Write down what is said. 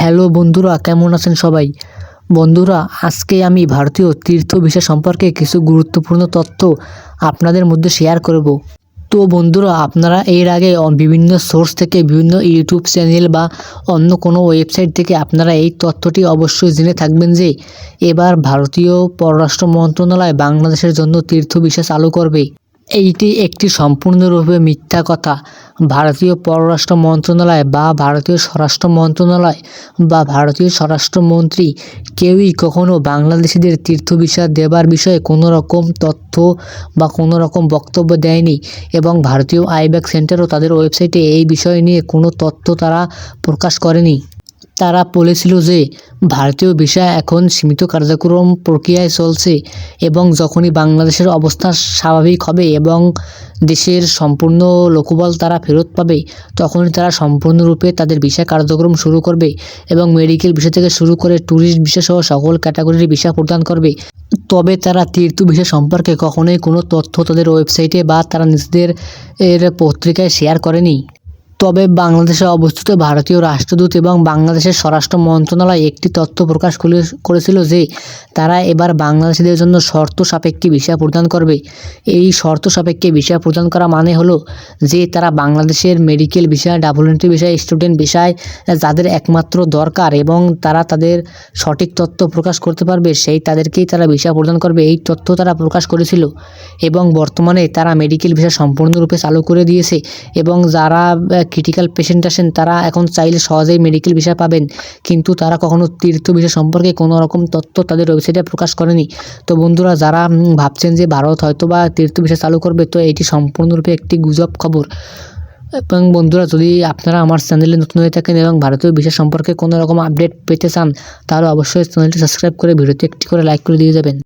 Hello বন্ধুরা, কেমন আছেন সবাই? বন্ধুরা, আজকে আমি ভারতীয় তীর্থ ভিসা সম্পর্কে কিছু গুরুত্বপূর্ণ তথ্য আপনাদের মধ্যে শেয়ার করব। তো বন্ধুরা, আপনারা এর আগে বিভিন্ন সোর্স থেকে বিভিন্ন ইউটিউব চ্যানেল বা অন্য কোনো ওয়েবসাইট থেকে আপনারা এই তথ্যটি অবশ্যই জেনে থাকবেন যে, এবার ভারতীয় পররাষ্ট্র মন্ত্রণালয় বাংলাদেশের জন্য তীর্থ ভিসা চালু করবে। এইটি একটি সম্পূর্ণরূপে মিথ্যা কথা। ভারতীয় পররাষ্ট্র মন্ত্রণালয় বা ভারতীয় স্বরাষ্ট্র মন্ত্রণালয় বা ভারতীয় স্বরাষ্ট্রমন্ত্রী কেউই কখনও বাংলাদেশিদের তীর্থ ভিসা দেবার বিষয়ে কোনো রকম তথ্য বা কোনো রকম বক্তব্য দেয়নি এবং ভারতীয় আইব্যাক সেন্টারও তাদের ওয়েবসাইটে এই বিষয় নিয়ে কোনো তথ্য তারা প্রকাশ করেনি। তারা বলেছিল যে, ভারতীয় ভিসা এখন সীমিত কার্যক্রম প্রক্রিয়ায় চলছে এবং যখনই বাংলাদেশের অবস্থা স্বাভাবিক হবে এবং দেশের সম্পূর্ণ লোকবল তারা ফেরত পাবে, তখনই তারা সম্পূর্ণরূপে তাদের ভিসা কার্যক্রম শুরু করবে এবং মেডিকেল ভিসা থেকে শুরু করে ট্যুরিস্ট ভিসা সহ সকল ক্যাটাগরির ভিসা প্রদান করবে। তবে তারা তীর্থ ভিসা সম্পর্কে কখনোই কোনো তথ্য তাদের ওয়েবসাইটে বা তারা নিজেদের এর পত্রিকায় শেয়ার করেনি। তবে বাংলাদেশে অবস্থিত ভারতীয় রাষ্ট্রদূত এবং বাংলাদেশের স্বরাষ্ট্র মন্ত্রণালয় একটি তথ্য প্রকাশ করে- করেছিল যে তারা এবার বাংলাদেশিদের জন্য শর্ত সাপেক্ষে ভিসা প্রদান করবে। এই শর্ত সাপেক্ষে ভিসা প্রদান করা মানে হলো যে তারা বাংলাদেশের মেডিকেল বিষয় ডাবল এন্ট্রি বিষয় স্টুডেন্ট বিষয় যাদের একমাত্র দরকার এবং তারা তাদের সঠিক তথ্য প্রকাশ করতে পারবে সেই তাদেরকেই তারা ভিসা প্রদান করবে এই তথ্য তারা প্রকাশ করেছিল এবং বর্তমানে তারা মেডিকেল ভিসা সম্পূর্ণরূপে চালু করে দিয়েছে এবং যারা ক্রিটিক্যাল পেশেন্ট আসেন, তারা এখন চাইলে সহজেই মেডিকেল ভিসা পাবেন। কিন্তু তারা কখনো তীর্থ ভিসা সম্পর্কে কোনো রকম তথ্য তাদের ওয়েবসাইটে প্রকাশ করেনি। তো বন্ধুরা, যারা ভাবছেন যে ভারত হয়তো বা তীর্থ ভিসা চালু করবে, তো এটি সম্পূর্ণরূপে একটি গুজব খবর। এবং বন্ধুরা, যদি আপনারা আমার চ্যানেলে নতুন হয়ে থাকেন এবং ভারতীয় বিষয় সম্পর্কে কোনো রকম আপডেট পেতে চান, তাহলে অবশ্যই চ্যানেলটি সাবস্ক্রাইব করে ভিডিওতে একটি করে লাইক করে দিয়ে যাবেন।